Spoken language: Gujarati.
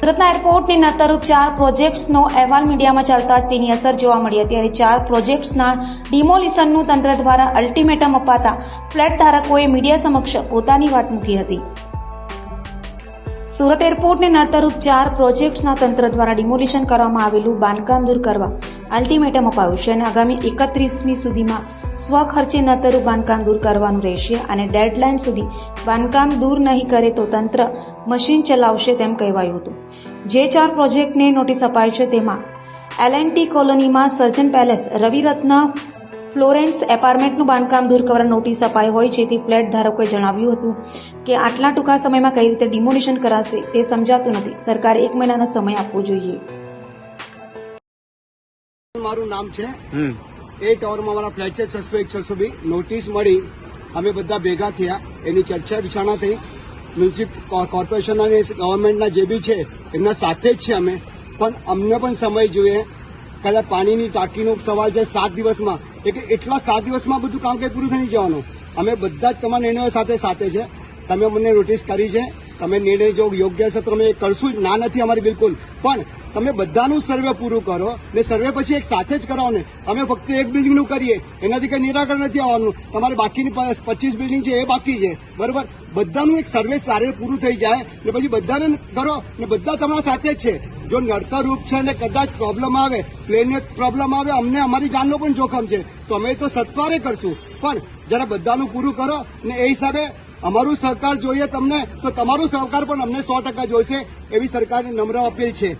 સુરતના એરપોર્ટની નતરરૂપ ચાર પ્રોજેક્ટ્સનો અહેવાલ મીડિયામાં ચાલતા તેની અસર જોવા મળી. હતી અને ચાર પ્રોજેક્ટ્સના ડિમોલિશનનું તંત્ર દ્વારા અલ્ટિમેટમ અપાતા ફ્લેટ ધારકોએ મીડિયા સમક્ષ પોતાની વાત મૂકી હતી. સુરત એરપોર્ટને નડતરૂપ ચાર પ્રોજેક્ટ્સના તંત્ર દ્વારા ડિમોલિશન કરવામાં આવેલું બાંધકામ દૂર કરવા અલ્ટિમેટમ અપાયું છે અને આગામી એકત્રીસમી સુધીમાં સ્વખર્ચે નડતરૂપ બાંધકામ દૂર કરવાનું રહેશે અને ડેડલાઇન સુધી બાંધકામ દૂર નહીં કરે તો તંત્ર મશીન ચલાવશે તેમ કહેવાયું હતું. જે ચાર પ્રોજેક્ટને નોટિસ અપાઈ છે તેમાં એલ એન્ડ ટી કોલોનીમાં સર્જન પેલેસ, રવિરત્ન ફ્લોરેન્સ એપાર્ટમેન્ટનું બાંધકામ દૂર કરવા નોટિસ અપાઈ હોય જેથી ફ્લેટ ધારકોએ જણાવ્યું હતું કે આટલા ટૂંકા સમયમાં કઈ રીતે ડિમોલિશન કરાશે તે સમજાતું નથી. સરકારે એક મહિનાનો સમય આપવો જોઈએ. મારું નામ છે. એ ટાવરમાં મારા ફ્લેટ છે છસો એક છસો બી. નોટિસ મળી. અમે બધા ભેગા થયા. એની ચર્ચા વિચારણા થઈ. મ્યુનિસિપલ કોર્પોરેશનના અને ગવર્મેન્ટના જે બી છે એમના સાથે જ છે અમે. પણ અમને પણ સમય જોઈએ. કદાચ પાણીની ટાંકીનો સવાલ છે સાત દિવસમાં. એટલે એટલા સાત દિવસમાં બધું કામ કંઈ પૂરું થઈ જવાનું? અમે બધા જ તમારા નિર્ણયો સાથે સાથે છે. તમે મને નોટિસ કરી છે. તમે નિર્ણય જો યોગ્ય છે તો એ કરશું જ. ના નથી અમારી બિલકુલ. પણ તમે બધાનું સર્વે પૂરું કરો ને સર્વે પછી એક સાથે જ કરાવો ને. અમે ફક્ત એક બિલ્ડિંગનું કરીએ. એનાથી કઈ નિરાકરણ નથી આવવાનું. તમારે બાકીની પચીસ બિલ્ડિંગ છે એ બાકી છે. બરોબર? બધાનું એક સર્વે સારે પૂરું થઈ જાય ને પછી બધાને કરો ને બધા તમારા સાથે જ છે. જો નડતર રૂપ છે ને કદાચ પ્રોબ્લેમ આવે પ્લેનને પ્રોબ્લેમ આવે, અમને અમારી જાનનો પણ જોખમ છે. તો અમે તો સત્વારે કરશું. પણ જરા બધાનું પૂરું કરો ને એ હિસાબે અમારું સહકાર જોઈએ તમને, તો તમારું સહકાર પણ અમને સો ટકા જોઈશે, એવી સરકારની નમ્ર અપીલ છે.